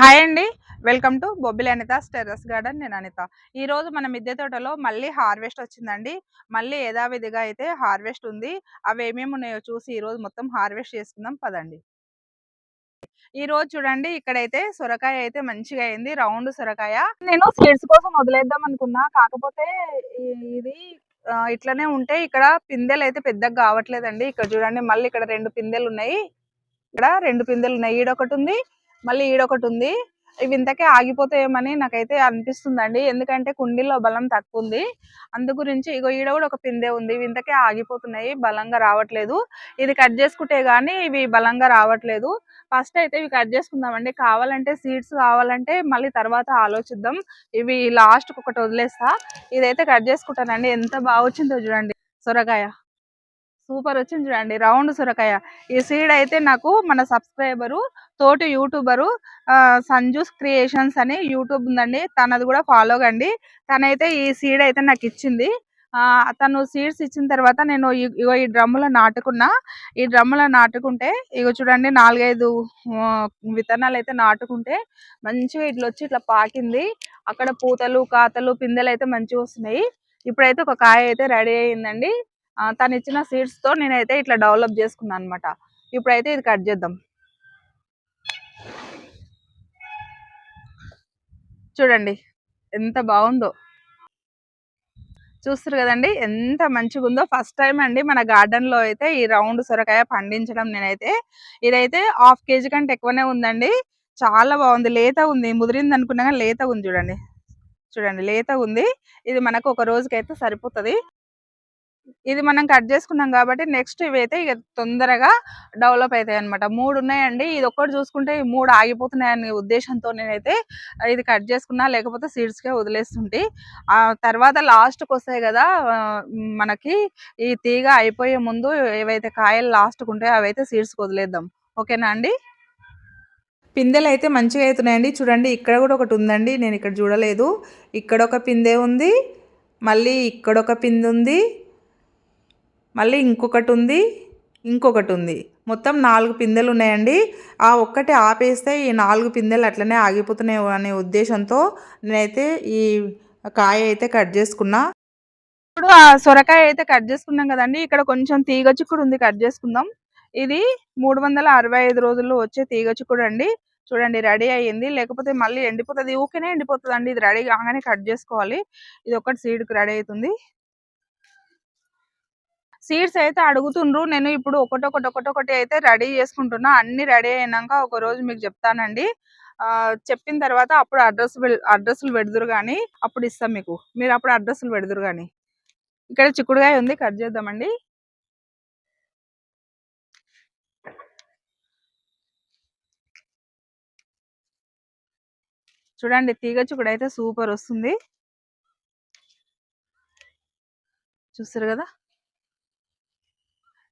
Hi అండి. Welcome to Bobbili Anitha terrace garden. నేను అనిత. ఈ రోజు మన మిద్దె తోటలో మళ్ళీ హార్వెస్ట్ వచ్చిందండి. మళ్ళీ యథావిధిగా అయితే హార్వెస్ట్ ఉంది. అవి ఏమేమి ఉన్నాయో చూసి ఈ రోజు మొత్తం హార్వెస్ట్ చేసుకుందాం. పదండి. ఈ రోజు చూడండి ఇక్కడైతే సొరకాయ అయితే మంచిగా అయింది. రౌండ్ సొరకాయ. నేను సీడ్స్ కోసం వదిలేద్దాం అనుకున్నా. కాకపోతే ఇది ఇట్లనే ఉంటే ఇక్కడ పిందెలు అయితే పెద్దగా కావట్లేదండి. ఇక్కడ చూడండి మళ్ళీ ఇక్కడ రెండు పిందెలు ఉన్నాయి. ఇక్కడ రెండు పిందెలు ఉన్నాయి. ఈడొకటి ఉంది. మళ్ళీ ఈడొకటి ఉంది. ఇవి ఇంతకే ఆగిపోతాయేమని నాకైతే అనిపిస్తుందండి. ఎందుకంటే కుండీలో బలం తక్కువ ఉంది అందు గురించి ఇగో ఈడ కూడా ఒక పిందె ఉంది. ఇవి ఇంతకే ఆగిపోతున్నాయి. బలంగా రావట్లేదు. ఇది కట్ చేసుకుంటే గానీ ఇవి బలంగా రావట్లేదు. ఫస్ట్ అయితే ఇవి కట్ చేసుకుందామండి. కావాలంటే సీడ్స్ కావాలంటే మళ్ళీ తర్వాత ఆలోచిద్దాం. ఇవి లాస్ట్ ఒకటి వదిలేస్తా. ఇదైతే కట్ చేసుకుంటానండి. ఎంత బాగా వచ్చిందో చూడండి. సొరకాయ. సూపర్ వచ్చింది చూడండి. రౌండ్ సొరకాయ. ఈ సీడ్ అయితే నాకు మన సబ్స్క్రైబరు తోటి యూట్యూబరు సంజూస్ క్రియేషన్స్ అని యూట్యూబ్ ఉందండి. తనది కూడా ఫాలో కండి. తనైతే ఈ సీడ్ అయితే నాకు ఇచ్చింది. ఆ తను సీడ్స్ ఇచ్చిన తర్వాత నేను ఇగో ఈ డ్రమ్ములో నాటుకున్నా. ఈ డ్రమ్ములో నాటుకుంటే ఇగో చూడండి నాలుగైదు విత్తనాలు అయితే నాటుకుంటే మంచిగా ఇట్లా వచ్చి ఇట్లా పాకింది. అక్కడ పూతలు కాతలు పిందెలు అయితే మంచిగా వస్తున్నాయి. ఇప్పుడైతే ఒక కాయ అయితే రెడీ అయ్యిందండి తను ఇచ్చిన సీడ్స్తో నేనైతే ఇట్లా డెవలప్ చేసుకున్నాను అనమాట ఇప్పుడైతే ఇది కట్ చేద్దాం. చూడండి ఎంత బాగుందో. చూస్తారు కదండి ఎంత మంచిగా ఉందో. ఫస్ట్ టైం అండి మన గార్డెన్లో అయితే ఈ రౌండ్ సొరకాయ పండించడం నేనైతే. ఇదైతే హాఫ్ కేజీ కంటే ఎక్కువనే ఉందండి. చాలా బాగుంది. లేత ఉంది. ముదిరింది అనుకున్నా లేత ఉంది చూడండి. చూడండి లేత ఉంది. ఇది మనకు ఒక రోజుకైతే సరిపోతది. ఇది మనం కట్ చేసుకున్నాం కాబట్టి నెక్స్ట్ ఇవైతే ఇక తొందరగా డెవలప్ అవుతాయి అనమాట మూడు ఉన్నాయండి. ఇది ఒక్కటి చూసుకుంటే ఈ మూడు ఆగిపోతున్నాయి ఉద్దేశంతో నేనైతే ఇది కట్ చేసుకున్నా లేకపోతే సీడ్స్కే వదిలేస్తుంటే. ఆ తర్వాత లాస్ట్కి వస్తాయి కదా మనకి ఈ తీగ అయిపోయే ముందు ఏవైతే కాయలు లాస్ట్కి ఉంటాయో అవైతే సీడ్స్కి వదిలేద్దాం. ఓకేనా అండి? పిందెలు అయితే మంచిగా అవుతున్నాయండి. చూడండి ఇక్కడ కూడా ఒకటి ఉందండి. నేను ఇక్కడ చూడలేదు. ఇక్కడ ఒక పిందె ఉంది. మళ్ళీ ఇక్కడ ఒక పిందె ఉంది మళ్ళీ ఇంకొకటి ఉంది ఇంకొకటి ఉంది మొత్తం నాలుగు పిందెలు ఉన్నాయండి ఆ ఒక్కటి ఆపేస్తే ఈ నాలుగు పిందెలు అట్లనే ఆగిపోతున్నాయి అనే ఉద్దేశంతో నేనైతే ఈ కాయ అయితే కట్ చేసుకున్నా. ఇప్పుడు ఆ సొరకాయ అయితే కట్ చేసుకున్నాం కదండి. ఇక్కడ కొంచెం తీగ చిక్కుడు ఉంది కట్ చేసుకుందాం. ఇది మూడు వందల అరవై ఐదు రోజుల్లో వచ్చే తీగ చిక్కుడు అండి. చూడండి రెడీ అయ్యింది. లేకపోతే మళ్ళీ ఎండిపోతుంది. ఊకనే ఎండిపోతుంది అండి ఇది రెడీ కాగానే కట్ చేసుకోవాలి. ఇది ఒకటి సీడ్కి రెడీ అవుతుంది. సీడ్స్ అయితే అడుగుతుండ్రు. నేను ఇప్పుడు ఒకటొకటి ఒకటొకటి అయితే రెడీ చేసుకుంటున్నా. అన్ని రెడీ అయినాక ఒక రోజు మీకు చెప్తానండి. చెప్పిన తర్వాత అప్పుడు అడ్రస్ అడ్రస్లు పెడదురు కానీ అప్పుడు ఇస్తాం మీకు. మీరు అప్పుడు అడ్రస్లు పెడదురు కానీ ఇక్కడ చిక్కుడుగాయ ఉంది కట్ చేద్దామండి. చూడండి తీగ చిక్కుడు అయితే సూపర్ వస్తుంది. చూస్తారు కదా?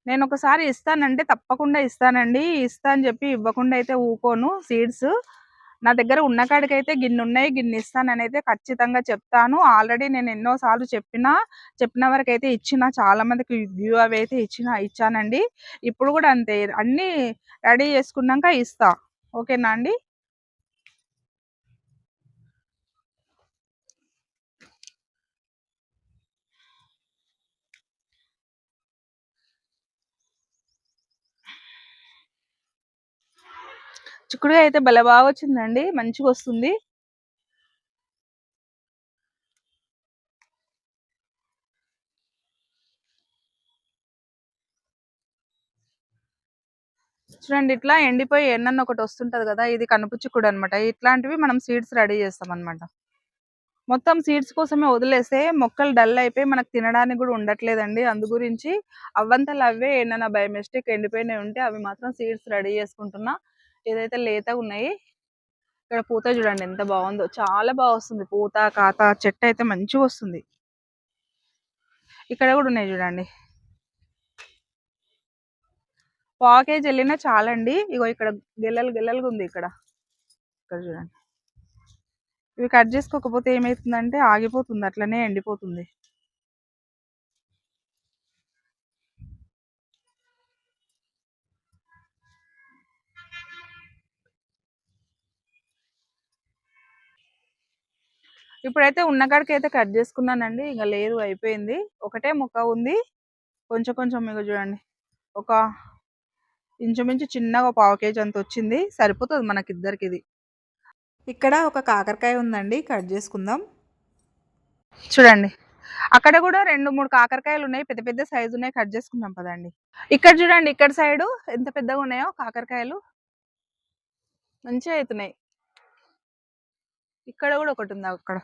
నేను ఒకసారి ఇస్తానంటే తప్పకుండా ఇస్తానండి. ఇస్తా అని చెప్పి ఇవ్వకుండా అయితే ఊకోను సీడ్స్. నా దగ్గర ఉన్న కాడికైతే గిన్నె ఉన్నాయి గిన్నె ఇస్తానని అయితే ఖచ్చితంగా చెప్తాను. ఆల్రెడీ నేను ఎన్నోసార్లు చెప్పినా చెప్పిన వరకు అయితే ఇచ్చిన చాలా మందికి వ్యూ అవి అయితే ఇచ్చిన ఇచ్చానండి. ఇప్పుడు కూడా అంతే అన్నీ రెడీ చేసుకున్నాక ఇస్తా. ఓకేనా అండి? చిక్కుడుగా అయితే భలే బాగా వచ్చిందండి. మంచిగా వస్తుంది. చూడండి ఇట్లా ఎండిపోయి ఎన్నన్న ఒకటి వస్తుంటది కదా ఇది కనుపు చిక్కుడు అనమాట ఇట్లాంటివి మనం సీడ్స్ రెడీ చేస్తాం అనమాట మొత్తం సీడ్స్ కోసమే వదిలేస్తే మొక్కలు డల్ అయిపోయి మనకు తినడానికి కూడా ఉండట్లేదండి. అందు గురించి అవ్వంతలు అవే ఏమన్నా బై మిస్టేక్ ఎండిపోయినాయి ఉంటే అవి మాత్రం సీడ్స్ రెడీ చేసుకుంటున్నా. ఏదైతే లేతగా ఉన్నాయి ఇక్కడ పూత చూడండి ఎంత బాగుందో. చాలా బాగా వస్తుంది పూత కాత చెట్టు అయితే మంచిగా వస్తుంది. ఇక్కడ కూడా ఉన్నాయి చూడండి. పాకేజ్ వెళ్ళినా చాలండి. ఇగో ఇక్కడ గెల్లలు గెల్లలుగా ఉంది ఇక్కడ. ఇక్కడ చూడండి. ఇవి కట్ చేసుకోకపోతే ఏమవుతుందంటే ఆగిపోతుంది అట్లనే ఎండిపోతుంది. ఇప్పుడైతే ఉన్న కాడికి అయితే కట్ చేసుకున్నానండి. ఇంకా లేదు అయిపోయింది. ఒకటే ముక్క ఉంది. కొంచెం కొంచెం మీకు చూడండి. ఒక ఇంచుమించు చిన్నగా పావు కేజీ అంత వచ్చింది. సరిపోతుంది మనకిద్దరికి ఇది ఇక్కడ ఒక కాకరకాయ ఉందండి. కట్ చేసుకుందాం. చూడండి. అక్కడ కూడా రెండు మూడు కాకరకాయలు ఉన్నాయి. పెద్ద పెద్ద సైజు ఉన్నాయి. కట్ చేసుకుందాం పదండి. ఇక్కడ చూడండి. ఇక్కడ సైడు ఎంత పెద్దగా ఉన్నాయో కాకరకాయలు. మంచిగా అవుతున్నాయి ఇక్కడ కూడా ఒకటి ఉంది అక్కడ?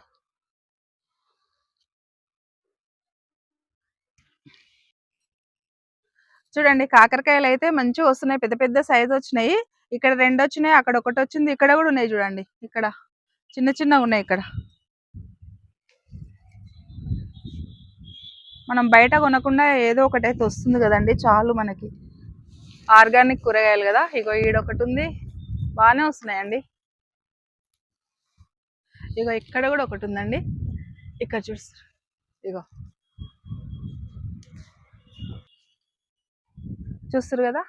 చూడండి కాకరకాయలు అయితే మంచిగా వస్తున్నాయి. పెద్ద పెద్ద సైజు వచ్చినాయి. ఇక్కడ రెండు వచ్చినాయి అక్కడ ఒకటి వచ్చింది ఇక్కడ కూడా ఉన్నాయి చూడండి. ఇక్కడ చిన్న చిన్నగా ఉన్నాయి ఇక్కడ. మనం బయట కొనకుండా ఏదో ఒకటి అయితే వస్తుంది కదండి చాలు మనకి. ఆర్గానిక్ కూరగాయలు కదా. ఇగో ఈడొకటి ఉంది. బాగానే వస్తున్నాయండి. ఇగో ఇక్కడ కూడా ఒకటి ఉందండి ఇక్కడ చూస్తారు ఇగో చూస్తారు కదా?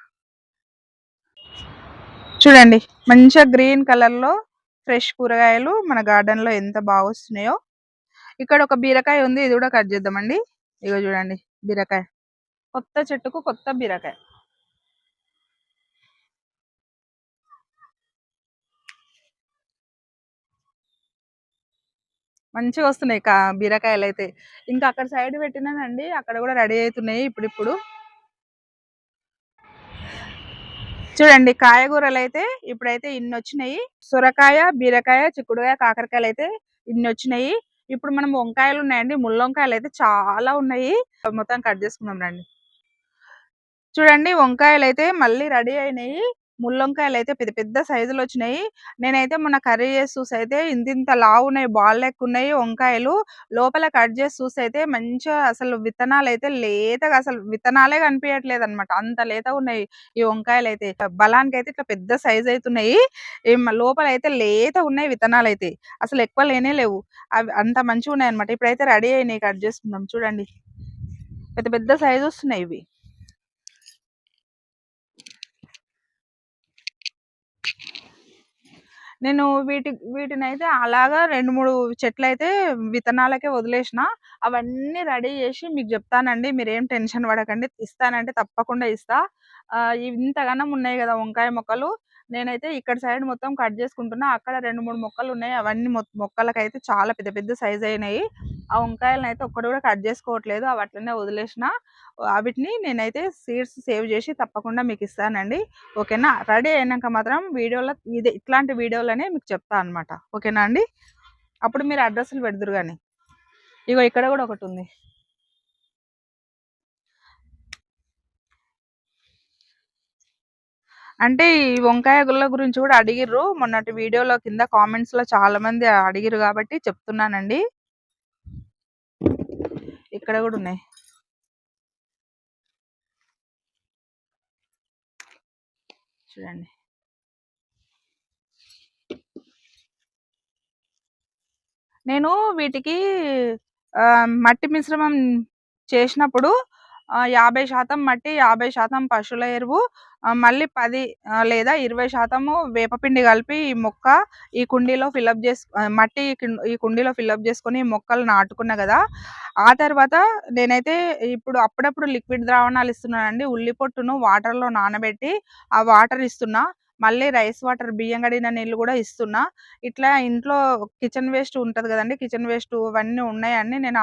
చూడండి మంచిగా గ్రీన్ కలర్లో ఫ్రెష్ కూరగాయలు మన గార్డెన్లో ఎంత బాగా వస్తున్నాయో. ఇక్కడ ఒక బీరకాయ ఉంది ఇది కూడా కట్ చేద్దామండి. ఇగో చూడండి బీరకాయ. కొత్త చెట్టుకు కొత్త బీరకాయ. మంచిగా వస్తున్నాయి కా బీరకాయలు అయితే ఇంకా అక్కడ సైడ్ పెట్టినానండి అక్కడ కూడా రెడీ అవుతున్నాయి ఇప్పుడిప్పుడు. చూడండి కాయగూరలు అయితే ఇప్పుడైతే ఇన్ని వచ్చినాయి సొరకాయ బీరకాయ చిక్కుడుకాయ కాకరకాయలు అయితే ఇన్ని వచ్చినాయి ఇప్పుడు మనం వంకాయలు ఉన్నాయండి ముళ్ళొంకాయలు అయితే చాలా ఉన్నాయి. మొత్తం కట్ చేసుకుందాం రండి. చూడండి వంకాయలు అయితే మళ్ళీ రెడీ అయినాయి. ముల్లొంకాయలు అయితే పెద్ద పెద్ద సైజులు వచ్చినాయి నేనైతే మొన్న కర్రీ చేసి చూసి అయితే ఇంత ఇంత లావు ఉన్నాయి బాల్ లెక్క ఉన్నాయి వంకాయలు. లోపల కట్ చేసి చూసి అయితే మంచిగా అసలు విత్తనాలు అయితే లేతగా అసలు విత్తనాలే కనిపించట్లేదు అనమాట అంత లేతగా ఉన్నాయి ఈ వంకాయలు అయితే బలానికి అయితే ఇట్లా పెద్ద సైజ్ అవుతున్నాయి లోపల అయితే లేత ఉన్నాయి విత్తనాలు అయితే అసలు ఎక్కువ లేనే లేవు. అవి అంత మంచిగా ఉన్నాయి అనమాట ఇప్పుడైతే రెడీ అయినాయి కట్ చేసుకుందాం చూడండి. పెద్ద పెద్ద సైజు వస్తున్నాయి ఇవి. నేను వీటి వీటినైతే అలాగా రెండు మూడు చెట్లు అయితే విత్తనాలకే వదిలేసిన అవన్నీ రెడీ చేసి మీకు చెప్తానండి. మీరేం టెన్షన్ పడకండి. ఇస్తానంటే తప్పకుండా ఇస్తా. ఇంతగానం ఉన్నాయి కదా వంకాయ మొక్కలు. నేనైతే ఇక్కడ సైడ్ మొత్తం కట్ చేసుకుంటున్నా. అక్కడ రెండు మూడు మొక్కలు ఉన్నాయి. అవన్నీ మొక్కలకైతే చాలా పెద్ద పెద్ద సైజ్ అయినాయి. ఆ వంకాయలను అయితే ఒక్కటి కూడా కట్ చేసుకోవట్లేదు. అవి అట్లనే వదిలేసిన. వాటిని నేనైతే సీడ్స్ సేవ్ చేసి తప్పకుండా మీకు ఇస్తానండి. ఓకేనా? రెడీ అయినాక మాత్రం వీడియోలో ఇదే ఇట్లాంటి వీడియోలనే మీకు చెప్తా అనమాట ఓకేనా అండి? అప్పుడు మీరు అడ్రస్లు పెడదురు కానీ ఇగో ఇక్కడ కూడా ఒకటి ఉంది. అంటే ఈ వంకాయ గుల్ల గురించి కూడా అడిగిర్రు. మొన్నటి వీడియోలో కింద కామెంట్స్లో చాలా మంది అడిగిరు కాబట్టి చెప్తున్నానండి. ఇక్కడ కూడా ఉన్నాయి. చూడండి. నేను వీటికి మట్టి మిశ్రమం చేసినప్పుడు యాభై శాతం మట్టి యాభై శాతం పశువుల ఎరువు మళ్ళీ పది లేదా ఇరవై శాతము వేపపిండి కలిపి ఈ మొక్క ఈ కుండీలో ఫిల్అప్ చేసు మట్టి ఈ కుండీలో ఫిల్అప్ చేసుకొని మొక్కలు నాటుకున్నా కదా ఆ తర్వాత నేనైతే ఇప్పుడు అప్పుడప్పుడు లిక్విడ్ ద్రావణాలు ఇస్తున్నానండి. ఉల్లి పొట్టును వాటర్లో నానబెట్టి ఆ వాటర్ ఇస్తున్నా. మళ్ళీ రైస్ వాటర్ బియ్యం కడిగిన నీళ్ళు కూడా ఇస్తున్నా. ఇట్లా ఇంట్లో కిచెన్ వేస్ట్ ఉంటుంది కదండి. కిచెన్ వేస్ట్ అవన్నీ ఉన్నాయని నేను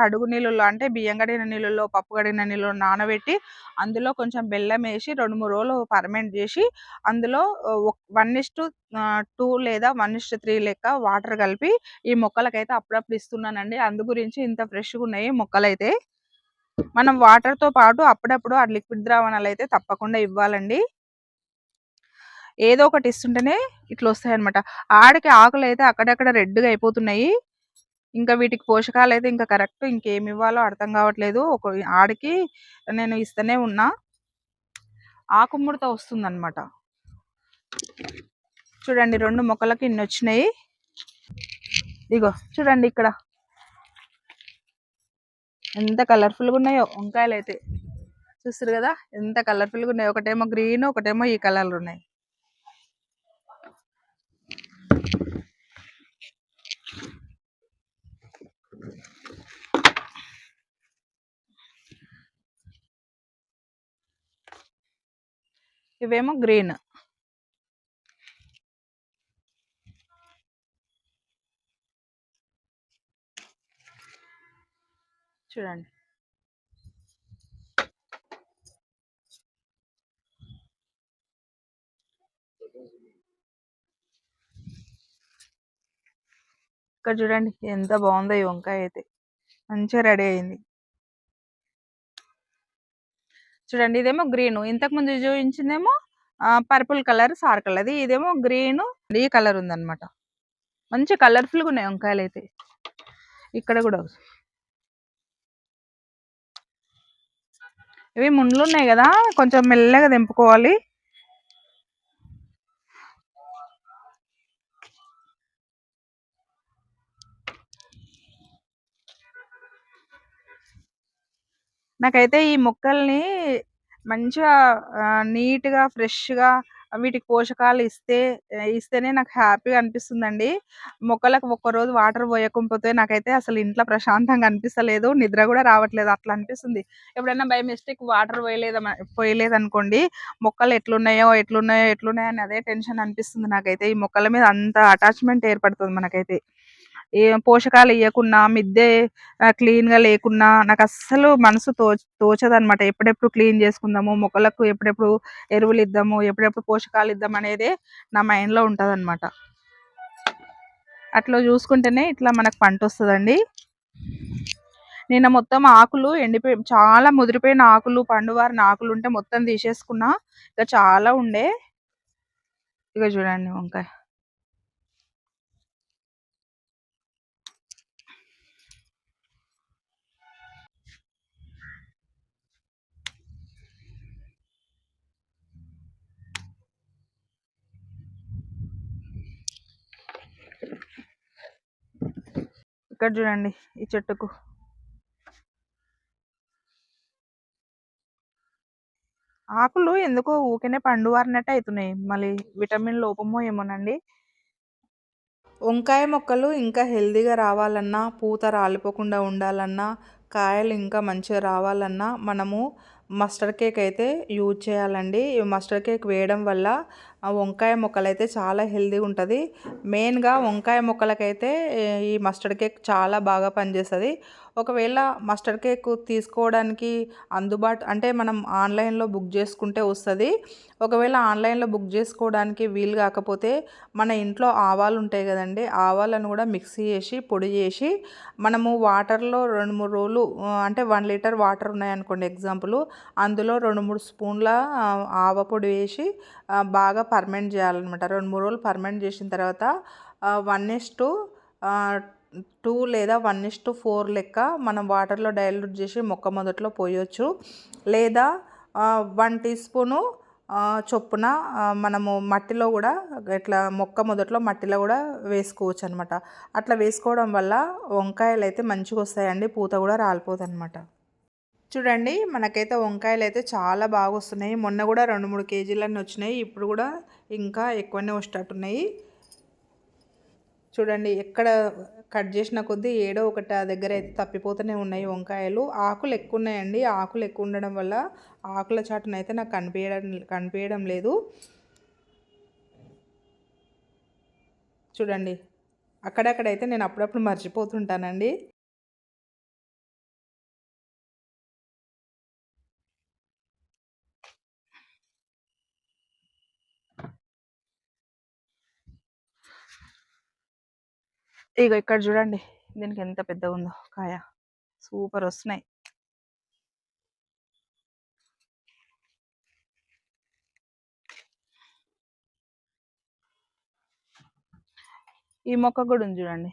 కడుగు నీళ్ళలో అంటే బియ్యం కడిగిన నీళ్ళలో పప్పు కడిగిన నీళ్ళలో నానబెట్టి అందులో కొంచెం బెల్లం వేసి రెండు మూడు రోజులు పర్మెంట్ చేసి అందులో వన్ ఇస్టు టూ లేదా వన్ ఇస్టు త్రీ లెక్క వాటర్ కలిపి ఈ మొక్కలకైతే అప్పుడప్పుడు ఇస్తున్నానండి. అందు గురించి ఇంత ఫ్రెష్గా ఉన్నాయి మొక్కలైతే. మనం వాటర్తో పాటు అప్పుడప్పుడు ఆ లిక్విడ్ ద్రావణాలు అయితే తప్పకుండా ఇవ్వాలండి. ఏదో ఒకటి ఇస్తుంటేనే ఇట్లా వస్తాయి అనమాట ఆడికి ఆకులు అయితే అక్కడక్కడ రెడ్గా అయిపోతున్నాయి. ఇంకా వీటికి పోషకాలు అయితే ఇంకా కరెక్ట్ ఇంకేమి ఇవ్వాలో అర్థం కావట్లేదు. ఒక ఆడికి నేను ఇస్తూనే ఉన్నా. ఆకుముడత వస్తుందన్నమాట. చూడండి రెండు మొక్కలకి ఇన్ని వచ్చినాయి. ఇగో చూడండి ఇక్కడ. ఎంత కలర్ఫుల్గా ఉన్నాయో వంకాయలు అయితే చూస్తారు కదా? ఎంత కలర్ఫుల్గా ఉన్నాయో. ఒకటేమో గ్రీన్ ఒకటేమో ఈ కలర్లు ఉన్నాయి. ఇవేమో గ్రీన్. చూడండి. ఇక్కడ చూడండి ఎంత బాగుందో ఈ వంకాయ అయితే. మంచిగా రెడీ అయింది. చూడండి ఇదేమో గ్రీన్. ఇంతకు ముందు చూపించిందేమో పర్పుల్ కలర్ సార్ కలర్. ఇదేమో గ్రీన్. ఈ కలర్ ఉందన్నమాట. మంచి కలర్ఫుల్గా ఉన్నాయి వంకాయలు అయితే. ఇక్కడ కూడా. ఇవి ముండ్లు ఉన్నాయి కదా కొంచెం మెల్లగా తెంపుకోవాలి. నాకైతే ఈ మొక్కల్ని మంచిగా నీట్గా ఫ్రెష్గా వీటికి పోషకాలు ఇస్తే ఇస్తేనే నాకు హ్యాపీగా అనిపిస్తుందండి. మొక్కలకు ఒక్కరోజు వాటర్ పోయకపోతే నాకైతే అసలు ఇంట్లో ప్రశాంతంగా అనిపిస్తలేదు నిద్ర కూడా రావట్లేదు అట్లా అనిపిస్తుంది. ఎప్పుడైనా బై మిస్టేక్ వాటర్ పోయలేదు పోయలేదు అనుకోండి మొక్కలు ఎట్లున్నాయో ఎట్లున్నాయో ఎట్లున్నాయో అని అదే టెన్షన్ అనిపిస్తుంది నాకైతే. ఈ మొక్కల మీద అంత అటాచ్మెంట్ ఏర్పడుతుంది మనకైతే. పోషకాలు ఇవ్వకున్నా మిద్దె క్లీన్గా లేకున్నా నాకు అస్సలు మనసు తో తోచదనమాట. ఎప్పుడెప్పుడు క్లీన్ చేసుకుందాము మొక్కలకు ఎప్పుడెప్పుడు ఎరువులు ఇద్దాము ఎప్పుడెప్పుడు పోషకాలు ఇద్దాం అనేది నా మైండ్లో ఉంటుందన్నమాట అట్లా చూసుకుంటేనే ఇట్లా మనకు పంట వస్తుందండి నిన్న మొత్తం ఆకులు ఎండిపోయి చాలా ముదిరిపోయిన ఆకులు పండువారిన ఆకులు ఉంటే మొత్తం తీసేసుకున్నా ఇక చాలా ఉండే. ఇక చూడండి వంకాయ. ఇక్కడ చూడండి ఈ చెట్టుకు. ఆకులు ఎందుకో ఊకనే పండు వారినట్టు అవుతున్నాయి మళ్ళీ విటమిన్ లోపమో ఏమోనండి. వంకాయ మొక్కలు ఇంకా హెల్దీగా రావాలన్నా పూత రాలిపోకుండా ఉండాలన్నా కాయలు ఇంకా మంచిగా రావాలన్నా మనము మస్టర్డ్ కేక్ అయితే యూజ్ చేయాలండి. మస్టర్డ్ కేక్ వేయడం వల్ల ఆ వంకాయ మొక్కలు అయితే చాలా హెల్దీగా ఉంటుంది. మెయిన్గా వంకాయ మొక్కలకైతే ఈ మస్టర్డ్ కేక్ చాలా బాగా పనిచేస్తుంది. ఒకవేళ మస్టర్డ్ కేక్ తీసుకోవడానికి అందుబాటు అంటే మనం ఆన్లైన్లో బుక్ చేసుకుంటే వస్తుంది. ఒకవేళ ఆన్లైన్లో బుక్ చేసుకోవడానికి వీలు కాకపోతే మన ఇంట్లో ఆవాలు ఉంటాయి కదండి ఆవాలను కూడా మిక్సీ చేసి పొడి చేసి మనము వాటర్లో రెండు మూడు రోజులు అంటే వన్ లీటర్ వాటర్ ఉన్నాయనుకోండి ఎగ్జాంపుల్ అందులో రెండు మూడు స్పూన్ల ఆవ పొడి వేసి బాగా ఫర్మెంట్ చేయాలన్నమాట. రెండు మూడు రోజులు ఫర్మెంట్ చేసిన తర్వాత వన్ ఇస్ టు టూ లేదా వన్ ఇస్ టు ఫోర్ లెక్క మనం వాటర్లో డైల్యూట్ చేసి మొక్క మొదట్లో పోయొచ్చు. లేదా వన్ టీ స్పూను చొప్పున మనము మట్టిలో కూడా ఇట్లా మొక్క మొదట్లో మట్టిలో కూడా వేసుకోవచ్చు అనమాట అట్లా వేసుకోవడం వల్ల వంకాయలు అయితే మంచిగా వస్తాయండి పూత కూడా రాలిపోదు అనమాట చూడండి మనకైతే వంకాయలు అయితే చాలా బాగా వస్తున్నాయి మొన్న కూడా రెండు మూడు కేజీలన్నీ వచ్చినాయి. ఇప్పుడు కూడా ఇంకా ఎక్కువనే వచ్చేటట్టున్నాయి చూడండి ఎక్కడ కట్ చేసిన కొద్దీ ఏడో ఒకటి ఆ దగ్గర అయితే తప్పిపోతూనే ఉన్నాయి వంకాయలు. ఆకులు ఎక్కువ ఉన్నాయండి ఆకులు ఎక్కువ ఉండడం వల్ల ఆకుల చాటున అయితే నాకు కనిపించడం కనిపించడం లేదు. చూడండి అక్కడక్కడైతే నేను అప్పుడప్పుడు మర్చిపోతుంటానండి. ఇక ఇక్కడ చూడండి. దీనికి ఎంత పెద్దగా ఉందో కాయ. సూపర్ వస్తున్నాయి. ఈ మొక్క కూడా ఉంది చూడండి.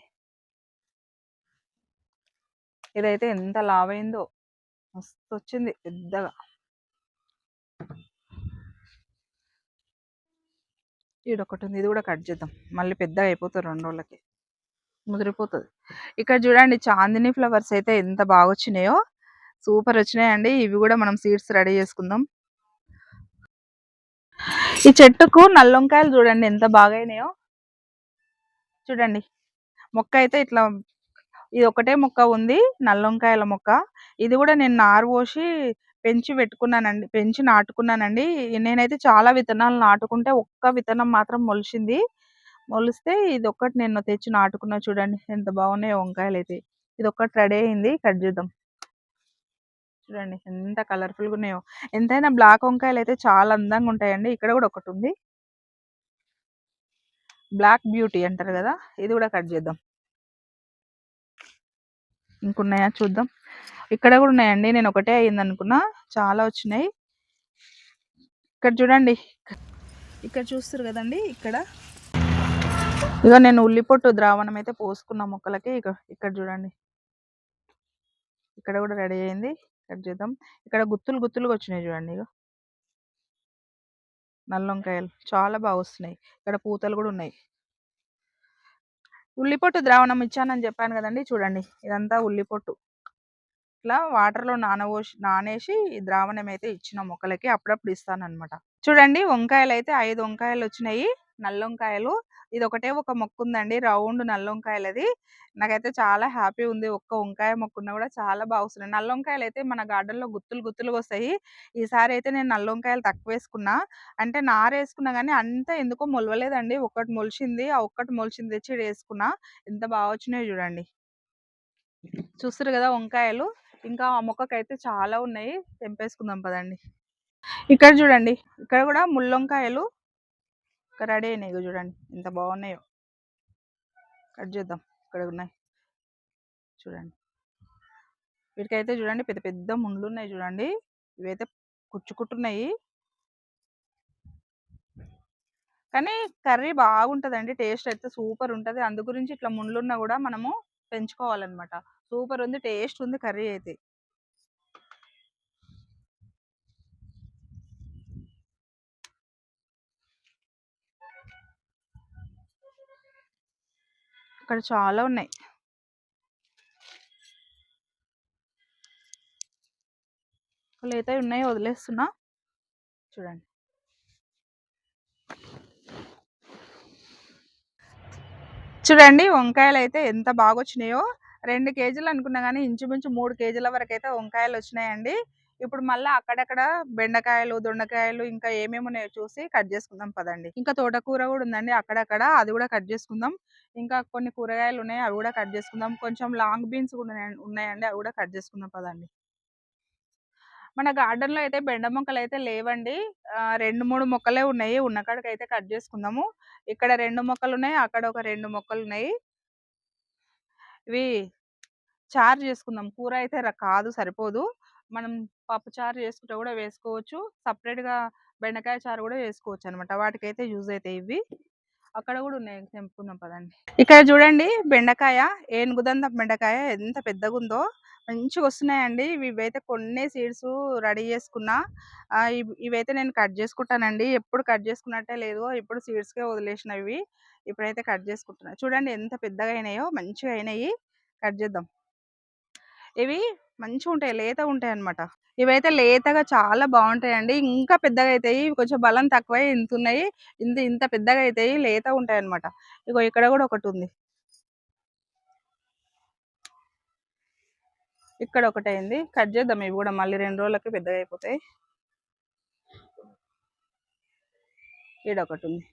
ఇదైతే ఎంత లావైందో. మస్తు వచ్చింది పెద్దగా. ఈడొకటి ఉంది ఇది కూడా కట్ చేద్దాం. మళ్ళీ పెద్దగా అయిపోతుంది రెండు రోజులకి. ముదిరిపోతుంది ఇక్కడ చూడండి చాందిని ఫ్లవర్స్ అయితే ఎంత బాగా వచ్చినాయో సూపర్ వచ్చినాయండి ఇవి కూడా మనం సీడ్స్ రెడీ చేసుకుందాం ఈ చెట్టుకు నల్లొంకాయలు చూడండి ఎంత బాగైనాయో చూడండి మొక్క అయితే ఇట్లా ఇది ఒకటే మొక్క ఉంది నల్లొంకాయల మొక్క ఇది కూడా నేను నారు పోసి పెంచి పెట్టుకున్నానండి. పెంచి నాటుకున్నానండి. నేనైతే చాలా విత్తనాలు నాటుకుంటే ఒక్క విత్తనం మాత్రం మొలిచింది. మొలిస్తే ఇది ఒక్కటి నేను తెచ్చి నాటుకున్నా చూడండి. ఎంత బాగున్నాయో ఇది ఒక్కటి రెడీ అయింది. కట్ చేద్దాం. చూడండి ఎంత కలర్‌ఫుల్‌గా ఉన్నాయో. ఎంతైనా బ్లాక్ వంకాయలు అయితే చాలా అందంగా ఉంటాయండి. ఇక్కడ కూడా ఒకటి ఉంది. బ్లాక్ బ్యూటీ అంటారు కదా! ఇది కూడా కట్ చేద్దాం. ఇంకున్నాయా చూద్దాం. ఇక్కడ కూడా ఉన్నాయండి. నేను ఒకటే అయింది అనుకున్నా చాలా వచ్చినాయి. ఇక్కడ చూడండి. ఇక్కడ చూస్తుర్రు కదండి ఇక్కడ ఇగో నేను ఉల్లి పొట్టు ద్రావణం అయితే పోసుకున్న మొక్కలకి. ఇక ఇక్కడ చూడండి. ఇక్కడ కూడా రెడీ అయింది. కట్ చేద్దాం. ఇక్కడ గుత్తులు గుత్తులుగా వచ్చినాయి చూడండి. ఇక నల్లొంకాయలు చాలా బాగా వస్తున్నాయి. ఇక్కడ పూతలు కూడా ఉన్నాయి. ఉల్లిపొట్టు ద్రావణం ఇచ్చానని చెప్పాను కదండి చూడండి. ఇదంతా ఉల్లి పొట్టు. ఇట్లా వాటర్‌లో నానబోసి నానేసి ఈ ద్రావణం అయితే ఇచ్చిన మొక్కలకి అప్పుడప్పుడు ఇస్తానన్నమాట. చూడండి వంకాయలు అయితే ఐదు వంకాయలు వచ్చినాయి నల్లొంకాయలు. ఒకటే ఒక మొక్కుందండి. రౌండ్ నల్లొంకాయలది. నాకైతే చాలా హ్యాపీ ఉంది. ఒక్క వంకాయ మొక్కున్నా కూడా చాలా బాగా వస్తున్నాయి. నల్లొంకాయలైతే మన గార్డెన్‌లో గుత్తులు గుత్తులు వస్తాయి. ఈసారి అయితే నేను నల్లొంకాయలు తక్కువేసుకున్నా. అంటే నార వేసుకున్నా కానీ అంతా ఎందుకో మొలవలేదండి. ఒక్కటి మొలిచింది. ఆ ఒక్కటి మొలిచింది తెచ్చి వేసుకున్నా ఎంత బాగా వచ్చినాయో చూడండి. చూస్తారు కదా వంకాయలు. ఇంకా ఆ మొక్కకైతే చాలా ఉన్నాయి. తెంపేసుకుందాం పదండి. ఇక్కడ చూడండి. ఇక్కడ కూడా ముళ్ళొంకాయలు ఇక్కడ రెడీ అయినాయి. చూడండి. ఎంత బాగున్నాయో. కట్ చేద్దాం. ఇక్కడ ఉన్నాయి. చూడండి. వీటికైతే చూడండి పెద్ద పెద్ద ముండ్లు ఉన్నాయి చూడండి. ఇవైతే కుచ్చుకుంటున్నాయి. కానీ కర్రీ బాగుంటుందండి టేస్ట్ అయితే సూపర్ ఉంటుంది అందు గురించి ఇట్లా ముండ్లున్నా కూడా మనము పెంచుకోవాలన్నమాట. సూపర్ ఉంది. టేస్ట్ ఉంది కర్రీ అయితే. ఇక్కడ చాలా ఉన్నాయి. అయితే ఉన్నాయి వదిలేస్తున్నా. చూడండి. చూడండి వంకాయలు అయితే ఎంత బాగా వచ్చినాయో రెండు కేజీలు అనుకున్నా కానీ ఇంచుమించు మూడు కేజీల వరకు అయితే వంకాయలు వచ్చినాయండి ఇప్పుడు మళ్ళీ అక్కడక్కడ బెండకాయలు, దొండకాయలు ఇంకా ఏమేమి ఉన్నాయో చూసి కట్ చేసుకుందాం పదండి. ఇంకా తోటకూర కూడా ఉందండి అక్కడక్కడ. అది కూడా కట్ చేసుకుందాం. ఇంకా కొన్ని కూరగాయలు ఉన్నాయి అవి కూడా కట్ చేసుకుందాం. కొంచెం లాంగ్ బీన్స్ కూడా ఉన్నాయి ఉన్నాయండి. అవి కూడా కట్ చేసుకుందాం పదండి. మన గార్డెన్‌లో అయితే బెండ మొక్కలు అయితే లేవండి. రెండు మూడు మొక్కలే ఉన్నాయి. ఉన్న అయితే కట్ చేసుకుందాము. ఇక్కడ రెండు మొక్కలు ఉన్నాయి అక్కడ ఒక రెండు మొక్కలు ఉన్నాయి ఇవి చారు చేసుకుందాం. కూర అయితే కాదు సరిపోదు. మనం పప్పు చారు చేసుకుంటే కూడా వేసుకోవచ్చు. సపరేట్గా బెండకాయ చారు కూడా చేసుకోవచ్చనమాట. వాటికైతే యూజ్ అయితే ఇవి. అక్కడ కూడా ఉన్నాయి. తెంపుకుందాం పదండి. ఇక్కడ చూడండి బెండకాయ ఏనుగుదందం బెండకాయ ఎంత పెద్దగుందో. మంచిగొస్తున్నాయండి. ఇవైతే కొన్ని సీడ్స్ రెడీ చేసుకున్నా. ఇవైతే నేను కట్ చేసుకుంటానండి. ఎప్పుడు కట్ చేసుకున్నట్టే లేదు. ఇప్పుడు సీడ్స్‌కే వదిలేసినవి ఇప్పుడైతే కట్ చేసుకుంటున్నా. చూడండి ఎంత పెద్దగా అయినాయో. మంచిగా అయినాయి. కట్ చేద్దాం. ఇవి మంచిగా ఉంటాయి లేత ఉంటాయి అనమాట ఇవైతే లేతగా చాలా బాగుంటాయండి ఇంకా పెద్దగా అవుతాయి కొంచెం బలం తక్కువై ఇంతున్నయి. ఇంత ఇంత పెద్దగా అవుతాయి లేత ఉంటాయి అనమాట ఇగో ఇక్కడ కూడా ఒకటి ఉంది ఇక్కడ ఒకటైంది కట్ చేద్దాం ఇవి కూడా మళ్ళీ రెండు రోజులకి పెద్దగా అయిపోతాయి. ఈడొకటుంది.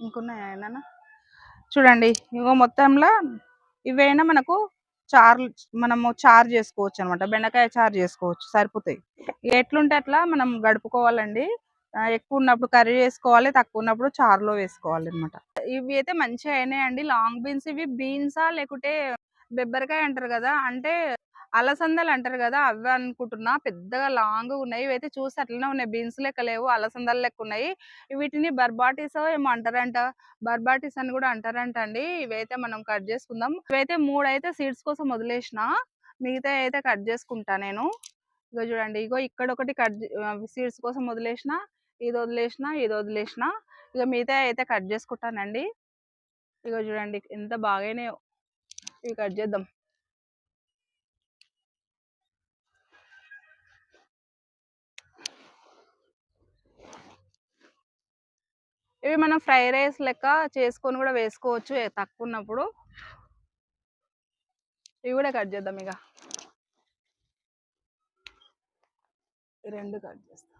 ఇంకున్నాయా ఏమన్నా? చూడండి. ఇగో మొత్తంలో ఇవైనా మనకు చార్ మనము చార్ చేసుకోవచ్చు అనమాట బెండకాయ చారు చేసుకోవచ్చు. సరిపోతాయి. ఎట్లుంటే అట్లా మనం గడుపుకోవాలండి. ఎక్కువ ఉన్నప్పుడు కర్రీ చేసుకోవాలి. తక్కువున్నప్పుడు చారులో వేసుకోవాలనమాట. ఇవి అయితే మంచిగా అయినాయండి. లాంగ్ బీన్స్ ఇవి బీన్సా లేకుంటే బెబ్బరికాయ అంటారు కదా! అంటే అలసందలు అంటారు కదా! అవే అనుకుంటున్నా. పెద్దగా లాంగ్ ఉన్నాయి ఇవైతే చూస్తే అట్లనే ఉన్నాయి. బీన్స్ లెక్క లేవు. అలసందలు లెక్క ఉన్నాయి వీటిని బర్బాటిస్ ఏమో అంటారంట. బర్బాటిస్ అని కూడా అంటారంట అండి. ఇవైతే మనం కట్ చేసుకుందాం. ఇవైతే మూడు అయితే సీడ్స్ కోసం వదిలేసిన. మిగతాయి అయితే కట్ చేసుకుంటా నేను. ఇగో చూడండి. ఇగో ఇక్కడ ఒకటి కట్ సీడ్స్ కోసం వదిలేసిన. ఇది వదిలేసిన. ఇది వదిలేసిన. ఇగ మిగతాయి అయితే కట్ చేసుకుంటానండి. ఇగో చూడండి ఎంత బాగానే ఇవి కట్ చేద్దాం. ఇవి మనం ఫ్రై రైస్ లెక్క చేసుకొని కూడా వేసుకోవచ్చు. తక్కువ ఉన్నప్పుడు ఇవి కూడా కట్ చేద్దాం ఇక. రెండు కట్ చేస్తాం.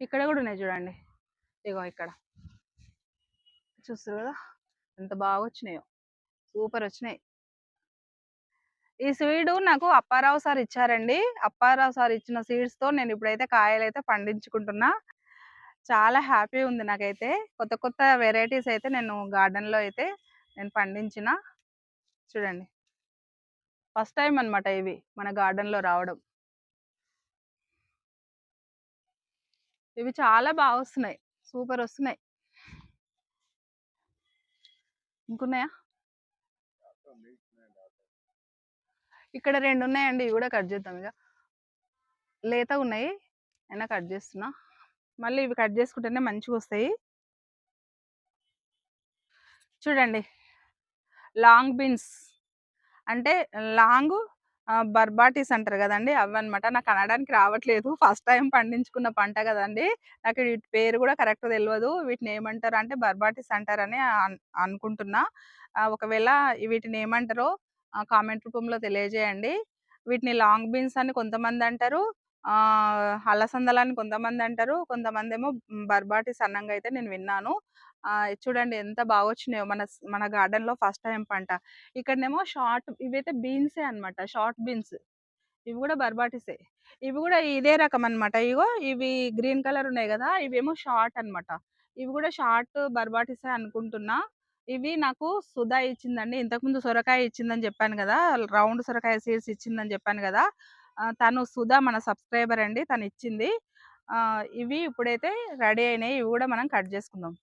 ఇక్కడ కూడా ఉన్నాయి చూడండి. ఇగో ఇక్కడ. చూస్తారు కదా? ఎంత బాగా వచ్చినాయో. సూపర్ వచ్చినాయి. ఈ సీడ్ నాకు అప్పారావు సార్ ఇచ్చారండి. అప్పారావు సార్ ఇచ్చిన సీడ్స్తో నేను ఇప్పుడైతే కాయలు అయితే పండించుకుంటున్నా. చాలా హ్యాపీ ఉంది నాకైతే. కొత్త కొత్త వెరైటీస్ అయితే నేను గార్డెన్లో అయితే నేను పండించిన. చూడండి. ఫస్ట్ టైం అనమాట ఇవి మన గార్డెన్లో రావడం. ఇవి చాలా బాగా వస్తున్నాయి. సూపర్ వస్తున్నాయి. ఇంకున్నాయా? ఇక్కడ రెండు ఉన్నాయండి ఇవి కూడా కట్ చేద్దాం ఇక లేత ఉన్నాయి అయినా కట్ చేస్తున్నా. మళ్ళీ ఇవి కట్ చేసుకుంటేనే మంచిగా వస్తాయి. చూడండి లాంగ్ బీన్స్. అంటే లాంగ్ బర్బాటీస్ అంటారు కదండి అవన్నమాట నాకు అనడానికి రావట్లేదు. ఫస్ట్ టైం పండించుకున్న పంట కదండి. నాకు వీటి పేరు కూడా కరెక్ట్ తెలియదు వీటిని ఏమంటారు అంటే బర్బాటీస్ అంటారని అనుకుంటున్నా. ఒకవేళ వీటిని ఏమంటారో కామెంట్ రూపంలో తెలియజేయండి. వీటిని లాంగ్ బీన్స్ అని కొంతమంది అంటారు అలసందలని కొంతమంది అంటారు కొంతమంది ఏమో బర్బాటి అన్నంగా అయితే నేను విన్నాను. చూడండి ఎంత బాగా వచ్చినాయో మన మన గార్డెన్లో ఫస్ట్ టైం పంట. ఇక్కడనేమో షార్ట్ ఇవైతే బీన్సే అన్నమాట షార్ట్ బీన్స్. ఇవి కూడా బర్బాటిసే. ఇవి కూడా ఇదే రకం అన్నమాట. ఇగో ఇవి గ్రీన్ కలర్ ఉన్నాయి కదా ఇవేమో షార్ట్ అన్నమాట. ఇవి కూడా షార్ట్ బర్బాటిసే అనుకుంటున్నా. ఇవి నాకు సుధా ఇచ్చిందండి. ఇంతకుముందు సొరకాయ ఇచ్చిందని చెప్పాను కదా! రౌండ్ సొరకాయ సీడ్స్ ఇచ్చిందని చెప్పాను కదా! తను సుధా మన సబ్స్క్రైబర్ అండి. తను ఇచ్చింది. ఇవి ఇప్పుడైతే రెడీ అయినాయి. ఇవి కూడా మనం కట్ చేసుకుందాం.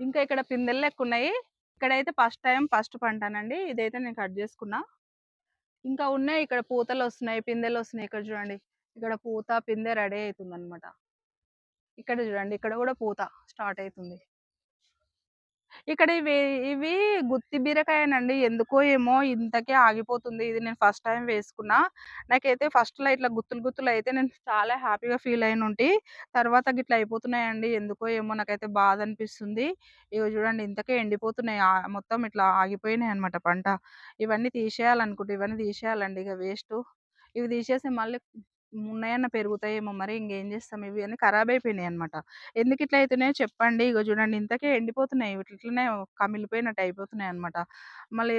ఇంకా ఇక్కడ పిందెలు లెక్క ఉన్నాయి. ఇక్కడైతే ఫస్ట్ టైం ఫస్ట్ పంటానండి. ఇదైతే నేను కట్ చేసుకున్నా. ఇంకా ఉన్నాయి. ఇక్కడ పూతలు వస్తున్నాయి. పిందెలు వస్తున్నాయి. ఇక్కడ చూడండి. ఇక్కడ పూత పిందె రెడీ అవుతుంది అనమాట ఇక్కడ చూడండి ఇక్కడ కూడా పూత స్టార్ట్ అవుతుంది ఇక్కడ ఇవి ఇవి గుత్తి బీరకాయనండి. ఎందుకో ఏమో ఇంతకే ఆగిపోతుంది. ఇది నేను ఫస్ట్ టైం వేసుకున్నా. నాకైతే ఫస్ట్లో ఇట్లా గుత్తులు గుత్తులు అయితే నేను చాలా హ్యాపీగా ఫీల్ అయిన ఉంటే. తర్వాత గిట్లా అయిపోతున్నాయండి. ఎందుకో ఏమో నాకైతే బాధ అనిపిస్తుంది. ఇవి చూడండి ఇంతకే ఎండిపోతున్నాయి. మొత్తం ఇట్లా ఆగిపోయినాయి అన్నమాట పంట. ఇవన్నీ తీసేయాలనుకుంటే ఇవన్నీ తీసేయాలండి ఇక వేస్ట్. ఇవి తీసేసి మళ్ళీ ఉన్నాయన్న పెరుగుతాయేమో మరి ఇంకేం చేస్తాం? ఇవి అని ఖరాబ్ అయిపోయినాయి అనమాట ఎందుకు ఇట్లా అయితేనే చెప్పండి. ఇగో చూడండి ఇంతకే ఎండిపోతున్నాయి. ఇవి ఇట్లనే కమిలిపోయినట్టు అయిపోతున్నాయి అనమాట మళ్ళీ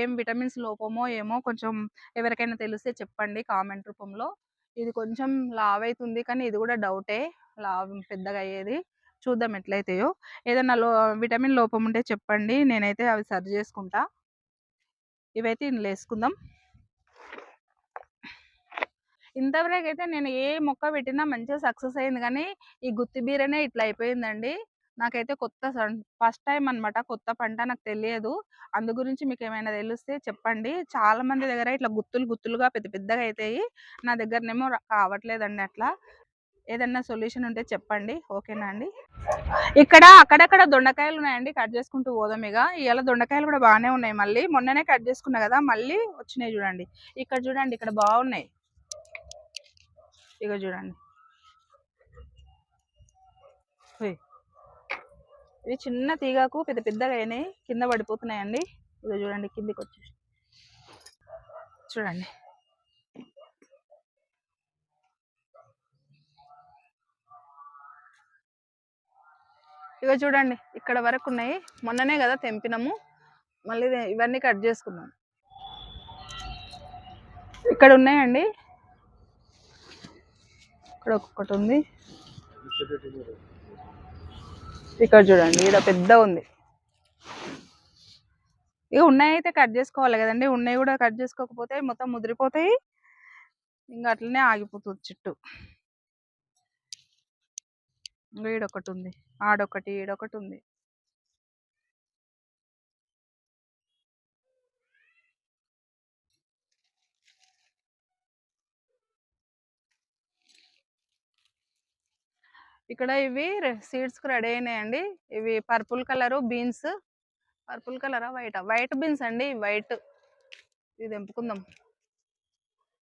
ఏం విటమిన్స్ లోపమో ఏమో కొంచెం ఎవరికైనా తెలిస్తే చెప్పండి కామెంట్ రూపంలో. ఇది కొంచెం లావ్ అవుతుంది కానీ ఇది కూడా డౌటే. లావ్ పెద్దగా అయ్యేది చూద్దాం ఎట్లయితాయో. ఏదైనా లో విటమిన్ లోపం ఉంటే చెప్పండి. నేనైతే అవి సరి చేసుకుంటా. ఇవైతే ఇందులో వేసుకుందాం. ఇంతవరకు అయితే నేను ఏ మొక్క పెట్టినా మంచిగా సక్సెస్ అయింది కానీ ఈ గుత్తి బీరనే ఇట్లా అయిపోయిందండి. నాకైతే కొత్త ఫస్ట్ టైం అన్నమాట కొత్త పంట నాకు తెలియదు. అందు గురించి మీకు ఏమైనా తెలిస్తే చెప్పండి. చాలా మంది దగ్గర ఇట్లా గుత్తులు గుత్తులుగా పెద్ద పెద్దగా అవుతాయి నా దగ్గరనేమో కావట్లేదండి అట్లా. ఏదన్నా సొల్యూషన్ ఉంటే చెప్పండి. ఓకేనా అండి? ఇక్కడ అక్కడక్కడ దొండకాయలు ఉన్నాయండి. కట్ చేసుకుంటూ పోదాం ఇక. ఇవాళ దొండకాయలు కూడా బాగానే ఉన్నాయి మళ్ళీ. మొన్ననే కట్ చేసుకున్నా కదా మళ్ళీ వచ్చినాయి చూడండి. ఇక్కడ చూడండి ఇక్కడ బాగున్నాయి. ఇక చూడండి. ఇవి చిన్న తీగకు పెద్ద పెద్దగా అయినాయి కింద పడిపోతున్నాయండి. ఇక చూడండి కిందికి వచ్చేసి. చూడండి. ఇక చూడండి ఇక్కడ వరకు ఉన్నాయి. మొన్ననే కదా తెంపినాము. మళ్ళీ ఇవన్నీ కట్ చేసుకున్నాం ఇక్కడ ఉన్నాయండి. ఇక్కడ ఒక్కొక్కటి ఉంది. ఇక్కడ చూడండి ఇక్కడ పెద్ద ఉంది. ఇక ఉన్నాయి అయితే కట్ చేసుకోవాలి కదండి. ఉన్నాయి కూడా కట్ చేసుకోకపోతే మొత్తం ముదిరిపోతాయి. ఇంకా అట్లనే ఆగిపోతుంది చుట్టూ. ఇంకా ఈడొకటి ఉంది. ఆడొకటి ఈడొకటి ఉంది. ఇక్కడ ఇవి సీడ్స్ రెడీ అయినాయండి. ఇవి పర్పుల్ కలర్ బీన్స్. పర్పుల్ కలరా వైట్? వైట్ బీన్స్ అండి వైట్. ఇది తెంపుకుందాం.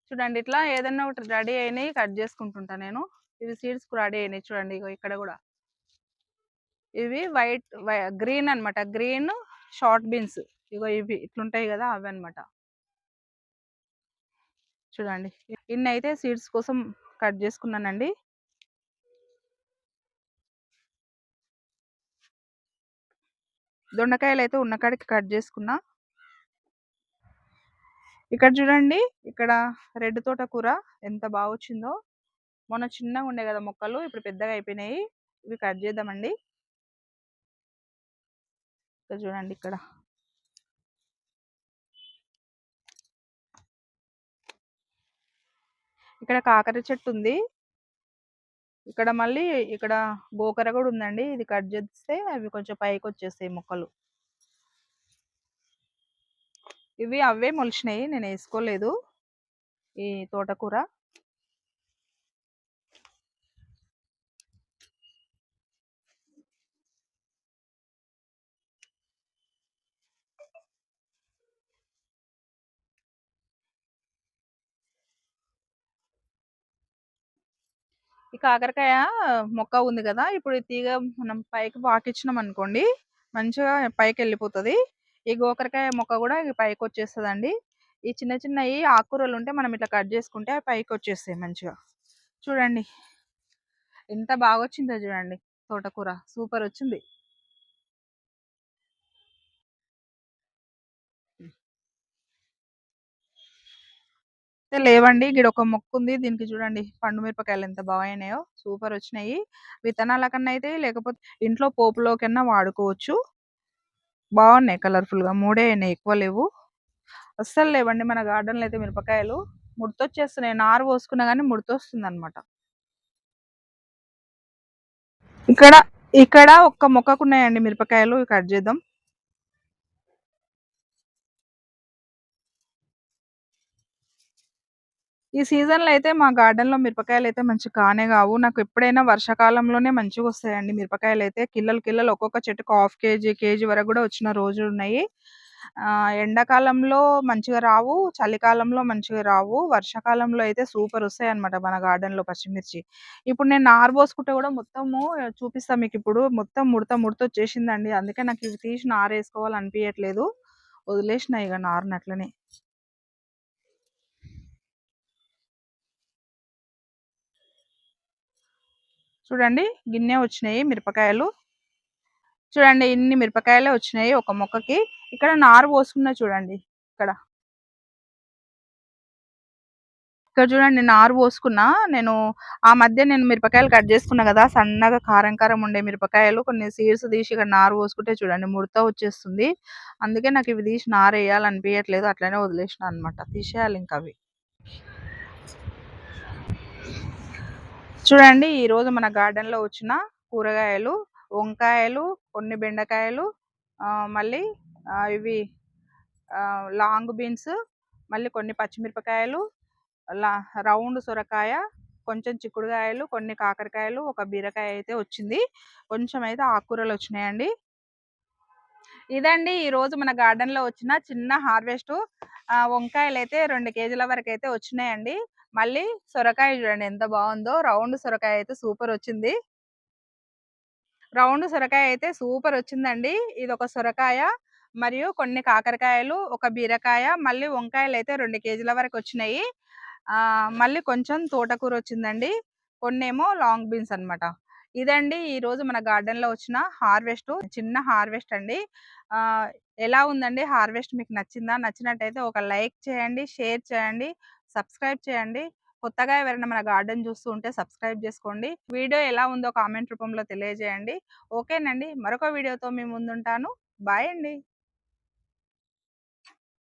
చూడండి ఇట్లా ఏదన్నా ఒకటి రెడీ అయినాయి కట్ చేసుకుంటుంటా నేను. ఇవి సీడ్స్ రెడీ అయినాయి చూడండి ఇగో ఇక్కడ కూడా. ఇవి వైట్ గ్రీన్ అన్నమాట. Green short beans. ఇగో ఇవి ఇట్లుంటాయి కదా అవి అనమాట చూడండి ఇన్ని అయితే సీడ్స్ కోసం కట్ చేసుకున్నానండి. దొండకాయలు అయితే ఉన్నకాడికి కట్ చేసుకున్నా. ఇక్కడ చూడండి ఇక్కడ రెడ్ తోట కూర ఎంత బాగా వచ్చిందో మొన్న చిన్నగా ఉండే కదా మొక్కలు ఇప్పుడు పెద్దగా అయిపోయినాయి. ఇవి కట్ చేద్దామండి. ఇక్కడ చూడండి ఇక్కడ. ఇక్కడ కాకర చెట్టు ఉంది. ఇక్కడ మళ్ళీ ఇక్కడ గోకర కూడా ఉందండి. ఇది కట్ చేస్తే అవి కొంచెం పైకి వచ్చేస్తాయి మొక్కలు. ఇవి అవే మొలిచినాయి నేను వేసుకోలేదు. ఈ తోటకూర. ఈ కాకరకాయ మొక్క ఉంది కదా! ఇప్పుడు ఈ తీగ మనం పైకి పాకిచ్చినాం అనుకోండి మంచిగా పైకి వెళ్ళిపోతుంది ఈ గోకరకాయ మొక్క కూడా పైకి వచ్చేస్తుందండి ఈ చిన్న చిన్నవి ఆకుకూరలు ఉంటే మనం ఇట్లా కట్ చేసుకుంటే పైకి వచ్చేస్తాయి మంచిగా. చూడండి. ఎంత బాగా వచ్చిందో చూడండి తోటకూర. సూపర్ వచ్చింది లేవండి. ఇక్కడ ఒక మొక్క ఉంది దీనికి చూడండి పండు మిరపకాయలు ఎంత బాగాయినాయో సూపర్ వచ్చినాయి. విత్తనాల కన్నా అయితే లేకపోతే ఇంట్లో పోపులో కన్నా వాడుకోవచ్చు. బాగున్నాయి కలర్ఫుల్గా. మూడే అయినాయి ఎక్కువ లేవు. అస్సలు లేవండి. మన గార్డెన్లో అయితే మిరపకాయలు ముడతొచ్చేస్తున్నాయి. నారు పోసుకున్నా కానీ ముడతొస్తుంది అనమాట ఇక్కడ ఇక్కడ ఒక్క మొక్కకున్నాయండి మిరపకాయలు. కట్ చేద్దాం. ఈ సీజన్‌లో అయితే మా గార్డెన్‌లో మిరపకాయలైతే మంచిగా కానే కావు. నాకు ఎప్పుడైనా వర్షాకాలంలోనే మంచిగా వస్తాయండి మిరపకాయలైతే. కిల్లలు, కిల్లలు ఒక్కొక్క చెట్టుకు హాఫ్ కేజీ, కేజీ వరకు కూడా వచ్చిన రోజులున్నాయి. ఆహ్, ఎండాకాలంలో మంచిగా రావు. చలికాలంలో మంచిగా రావు. వర్షాకాలంలో అయితే సూపర్ వస్తాయన్నమాట మన గార్డెన్‌లో పచ్చిమిర్చి. ఇప్పుడు నేను నారు పోసుకుంటే కూడా మొత్తము చూపిస్తా మీకిప్పుడు. మొత్తం ముడత ముడత వచ్చేసిందండి. అందుకే నాకు ఇవి తీసి నారేసుకోవాలనిపియట్లేదు. వదిలేసిన ఇగ నారునట్లనే. చూడండి గిన్నె వచ్చినాయి మిరపకాయలు. చూడండి ఇన్ని మిరపకాయలే వచ్చినాయి ఒక మొక్కకి. ఇక్కడ నారు పోసుకున్నా చూడండి ఇక్కడ. ఇక్కడ చూడండి నారు పోసుకున్నా. నేను ఆ మధ్య నేను మిరపకాయలు కట్ చేసుకున్నా కదా సన్నగా కారం కారం ఉండే మిరపకాయలు కొన్ని సీడ్స్ తీసి ఇక్కడ నారు పోసుకుంటే చూడండి ముడత వచ్చేస్తుంది. అందుకే నాకు ఇవి తీసి నారు వేయాలనిపించట్లేదు అట్లనే వదిలేసిన అనమాట తీసేయాలి ఇంకా అవి. చూడండి ఈరోజు మన గార్డెన్లో వచ్చిన కూరగాయలు వంకాయలు కొన్ని బెండకాయలు మళ్ళీ ఇవి లాంగ్ బీన్స్ మళ్ళీ కొన్ని పచ్చిమిరపకాయలు రౌండ్ సొరకాయ కొంచెం చిక్కుడుకాయలు కొన్ని కాకరకాయలు ఒక బీరకాయ అయితే వచ్చింది. కొంచెం అయితే ఆకుకూరలు వచ్చినాయండి. ఇదండి ఈరోజు మన గార్డెన్లో వచ్చిన చిన్న హార్వెస్ట్. వంకాయలు అయితే రెండు కేజీల వరకు అయితే వచ్చినాయండి. మళ్ళీ సొరకాయ చూడండి ఎంత బాగుందో. రౌండ్ సొరకాయ అయితే సూపర్ వచ్చింది. రౌండ్ సొరకాయ అయితే సూపర్ వచ్చిందండి. ఇది ఒక సొరకాయ మరియు కొన్ని కాకరకాయలు ఒక బీరకాయ మళ్ళీ వంకాయలు అయితే రెండు కేజీల వరకు వచ్చినాయి. మళ్ళీ కొంచెం తోటకూర వచ్చిందండి. కొన్ని ఏమో లాంగ్ బీన్స్ అనమాట ఇదండి ఈ రోజు మన గార్డెన్లో వచ్చిన హార్వెస్ట్ చిన్న హార్వెస్ట్ అండి. ఎలా ఉందండి హార్వెస్ట్? మీకు నచ్చిందా? నచ్చినట్టయితే ఒక లైక్ చేయండి షేర్ చేయండి. సబ్స్క్రైబ్ చేయండి. కొత్తగా ఎవరైనా మన గార్డెన్ చూస్తూ ఉంటే సబ్స్క్రైబ్ చేసుకోండి. వీడియో ఎలా ఉందో కామెంట్ రూపంలో తెలియజేయండి. ఓకేనండి. మరొక వీడియోతో మీ ముందుంటాను. బాయ్ అండి.